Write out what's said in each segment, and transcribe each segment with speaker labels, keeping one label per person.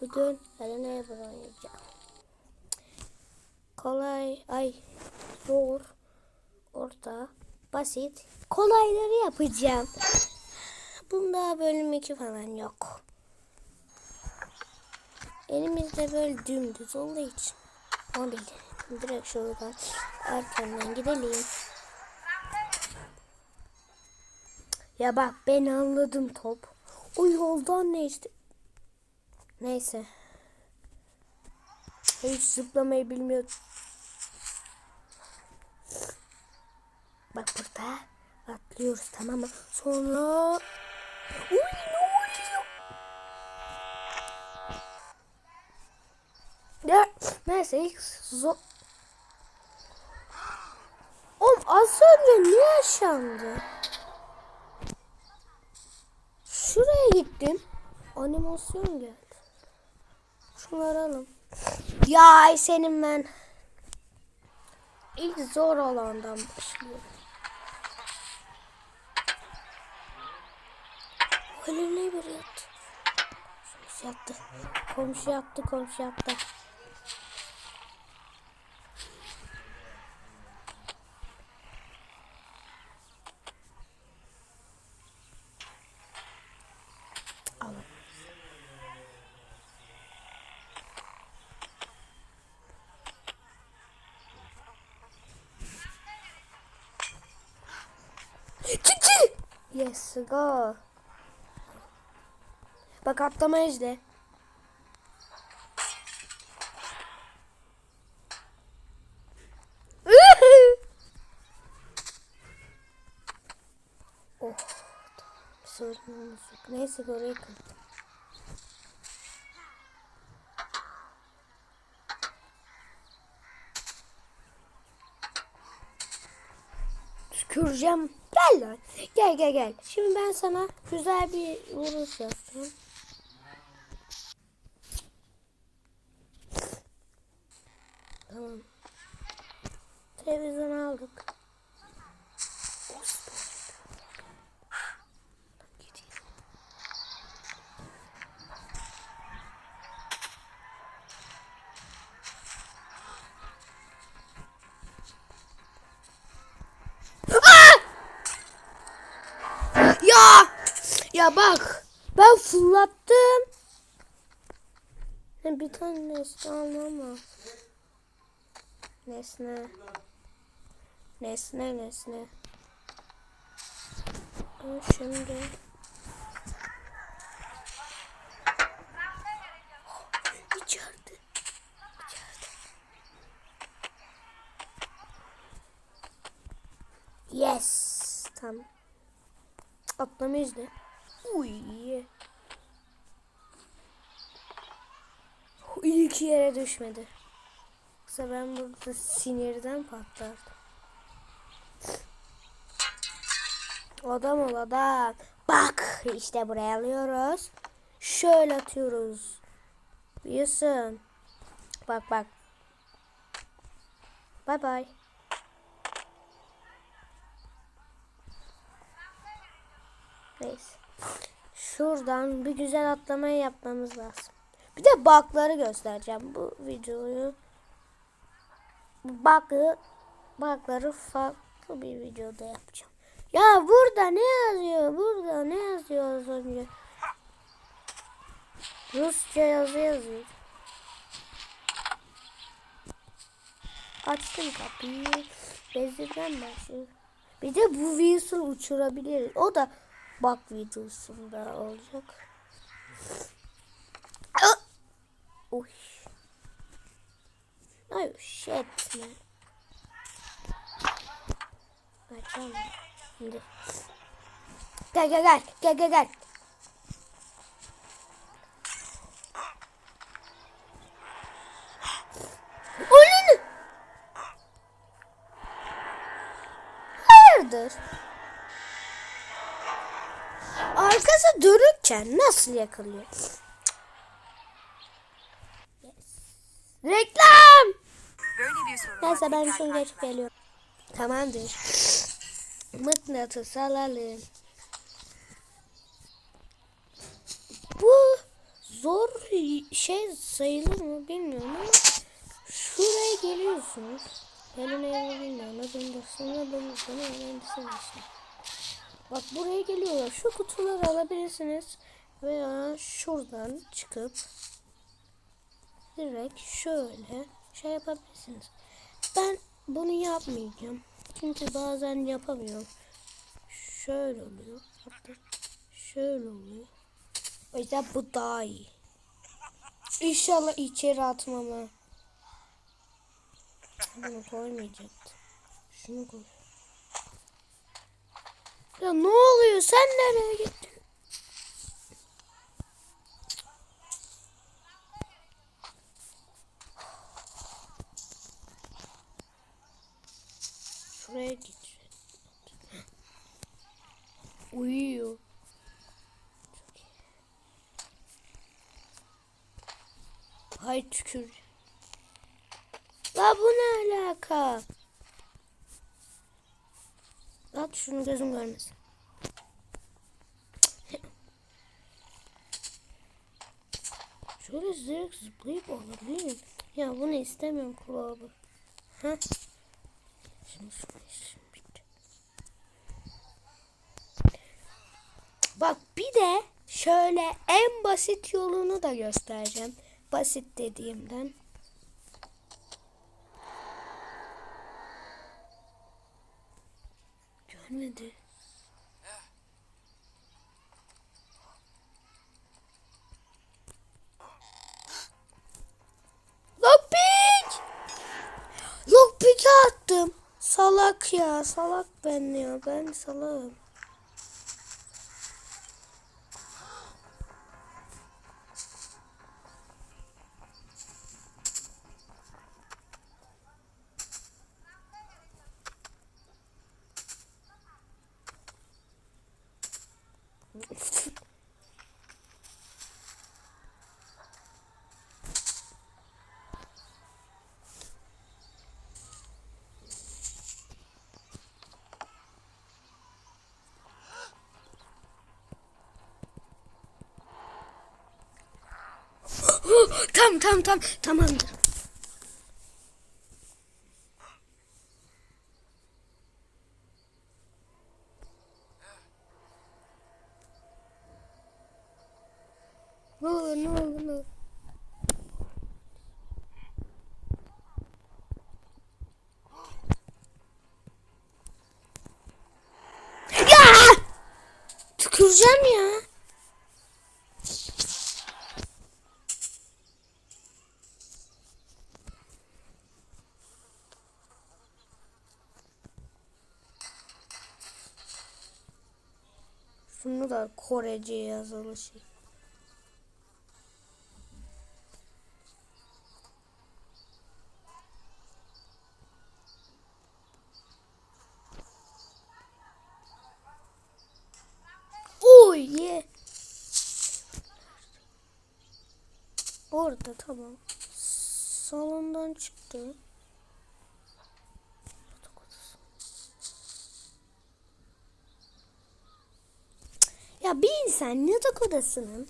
Speaker 1: Bugün Helena Ever oynayacağım. Kolay, ay zor, orta, basit, kolayları yapacağım. Bunda bölüm 2 falan yok. Elimizde böyle dümdüz olduğu için. Ama bildim. Direkt şuradan erkenden gidelim. Ya bak ben anladım top. O yoldan ne işte. Neyse. Hiç zıplamayı bilmiyor. Bak burada atlıyoruz tamam mı? Sonra... Uy ne? Ya neyse ilk zor... Oğlum az önce ne yaşandı? Şuraya gittim. Animasyon geldi. Şunları alalım. Ya senin ben. İlk zor olandan başlıyorum. Ne bir yattı. Komşu yattı. Komşu yattı, komşu yattı. Alın. Çıktı. Yes go. Bak atlama izle. oh. Sorunumuz. Neyse oraya kırdım. Tüküreceğim. Gel lan. Gel gel gel. Şimdi ben sana güzel bir vuruş yapacağım. Tamam. Televizyon aldık. Bak. Ben fırlattım. Bir tane nesne lazım. Nesne. Nesne nesne. Şimdi. İçeride. İçeride. Yes. Tamam. Atlama izle. Uy. İlk yere düşmedi. Yoksa ben burada sinirden patlardım. Adam ol adam. Bak işte buraya alıyoruz. Şöyle atıyoruz. Biliyorsun. Bak bak. Bye bye. Neyse. Şuradan bir güzel atlamayı yapmamız lazım. Bir de bakları göstereceğim bu videoyu. Bakı bakları farklı bir videoda yapacağım. Ya burada ne yazıyor? Burada ne yazıyor az önce? Rusça yazı yazıyor. Açtım kapıyı. Bezirden başlıyor. Bir de bu Whistle uçurabiliriz. O da bak videosunda olacak. Uy. Ay shit man. Açalım. Şimdi. Gel gel gel. Gel gel gel. Dönükken nasıl yakalıyor? Reklam!
Speaker 2: Böyle bir
Speaker 1: Neyse ben şimdi geç geliyorum. Tamamdır. Mıknatıs alalım. Bu zor şey sayılır mı bilmiyorum ama şuraya geliyorsunuz. Gelin evine bilmiyorum. Adını da sonra ben bana öğrencisiniz işte. Bak buraya geliyorlar. Şu kutuları alabilirsiniz. Veya şuradan çıkıp direkt şöyle şey yapabilirsiniz. Ben bunu yapmayacağım. Çünkü bazen yapamıyorum. Şöyle oluyor. Şöyle oluyor. O yüzden bu daha iyi. İnşallah içeri atmama. Bunu koymayacaktım. Şunu koy. Ya ne oluyor? Sen nereye gittin? Şuraya git. Uyuyor. Hay tükür. La bu ne alaka? Şunu gözüm görmesin. Şöyle direkt zıplayıp alabilirim. Ya bunu istemiyorum kulağımı. Ha? Şimdi şunu işim bitti. Bak bir de şöyle en basit yolunu da göstereceğim. Basit dediğimden. Görmedi. Lockpick! Lockpick'e attım. Salak ya, salak ben ya. Ben salağım. Tam tam tam tamamdır. Ne olur ne olur ne olur. Ya! Tüküreceğim ya. Şunu da Korece yazılı tamam. Salondan çıktı. Ya bir insan yatak odasının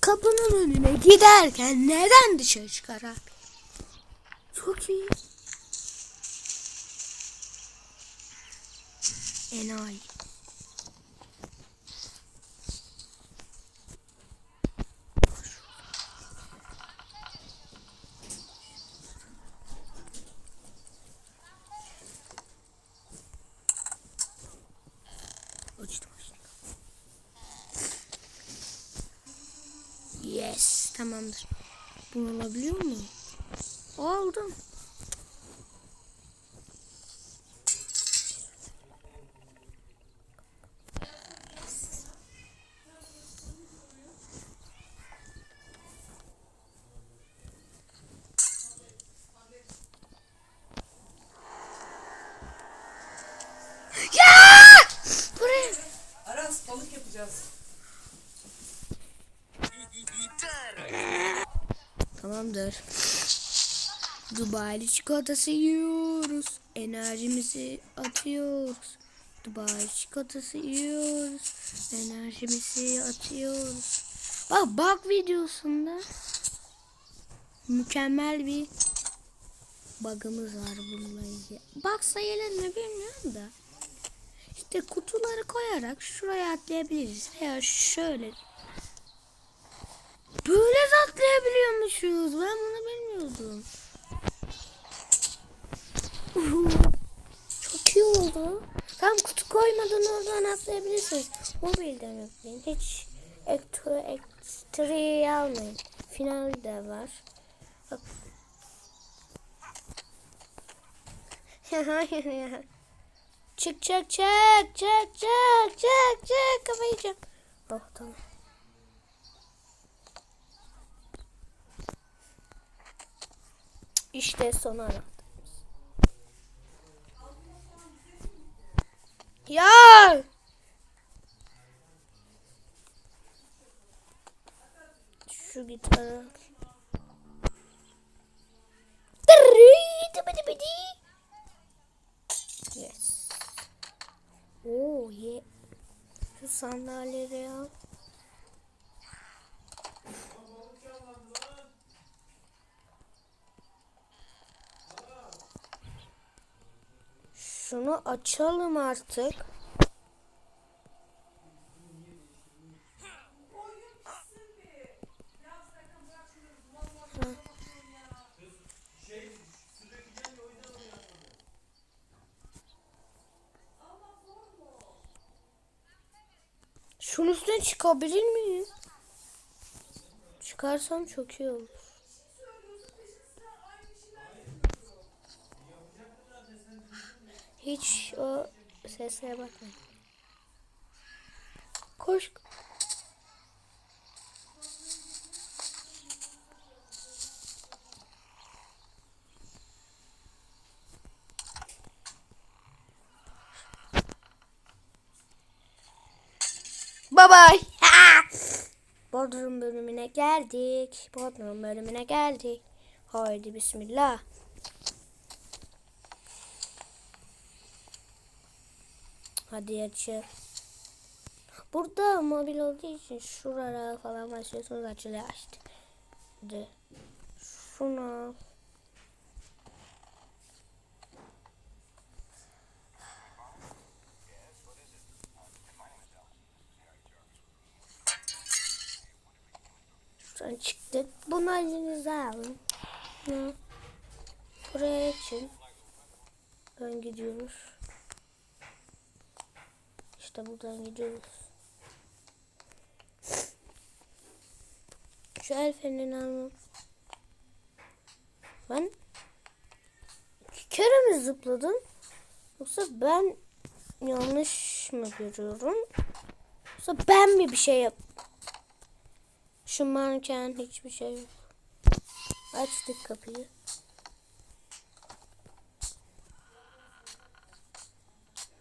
Speaker 1: kapının önüne giderken neden dışarı çıkar abi? Çok iyi. Enayi. Tamamdır. Bunu alabiliyor muyum? Aldım. Ya! Buraya.
Speaker 2: Aras balık yapacağız.
Speaker 1: Tamamdır. Dubai çikolatası yiyoruz. Enerjimizi atıyoruz. Dubai çikolatası yiyoruz. Enerjimizi atıyoruz. Bak bak videosunda mükemmel bir bug'ımız var bununla ilgili. Bak sayılır mı bilmiyorum da. İşte kutuları koyarak şuraya atlayabiliriz veya şöyle. Böyle de atlayabiliyormuşuz. Ben bunu bilmiyordum. Çok iyi oldu. Tam kutu koymadan oradan atlayabilirsiniz. Mobilden atlayın. Hiç ekstra, ekstrayı almayın. Final de var. Bak. çık çık çık çık çık çık çık kafayı çık. Oh tamam. İşte son anahtarımız. Ya! Şu gitarı. Yes. Oh yeah. Şu sandalyeleri al. Şunu açalım artık. Şunun üstüne çıkabilir miyim? Çıkarsam çok iyi olur. Hiç o seslere bakmayın. Koş. Bye bye. Bodrum bölümüne geldik. Bodrum bölümüne geldik. Haydi bismillah. Hadi açı. Burada mobil olduğu için şuraya falan başlıyorsunuz açılıyor. Hadi. Şunu al. Şuradan çıktık. Bunu elinize alın. Bunu buraya için. Ben gidiyoruz. İşte buradan gidiyoruz. Şu el fenerini almam. Ben iki kere mi zıpladım? Yoksa ben yanlış mı görüyorum? Yoksa ben mi bir şey yap? Şu manken hiçbir şey yok. Açtık kapıyı.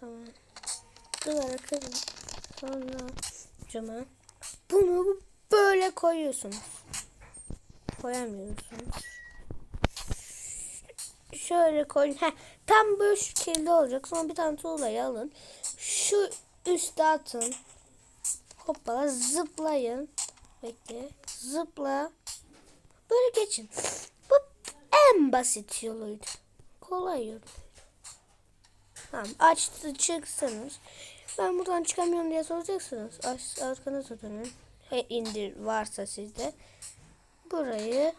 Speaker 1: Tamam. Duvara kırın. Sonra cama. Bunu böyle koyuyorsunuz. Koyamıyorsunuz. Şöyle koyun. Heh, tam böyle şekilde olacak. Sonra bir tane tuğlayı alın. Şu üstte atın. Hoppala zıplayın. Bekle. Zıpla. Böyle geçin. Bu en basit yoluydu. Kolay yol. Tamam açtı çıksınız. Ben buradan çıkamıyorum diye soracaksınız. Aç, arkanıza dönün. İndir varsa sizde. Burayı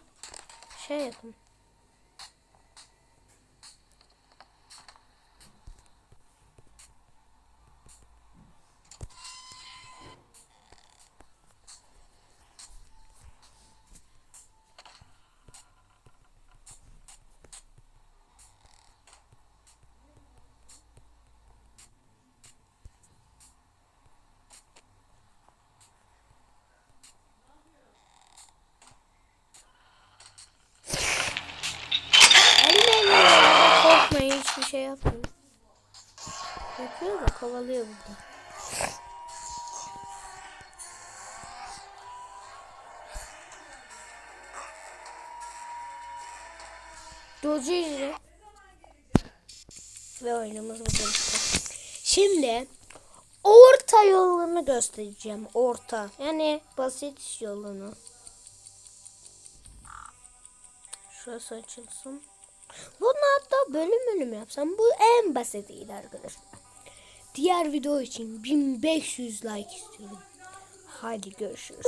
Speaker 1: şey yapın. Elime elime korkmayın hiçbir şey yapmıyor. Yapıyor da kovalıyor burada. Dozu izle. Ve oyunumuz bu bitti. Şimdi orta yolunu göstereceğim. Orta. Yani basit yolunu. Şurası açılsın. Bunu hatta bölüm bölüm yapsam bu en basitiydi arkadaşlar. Diğer video için 1500 like istiyorum. Hadi görüşürüz.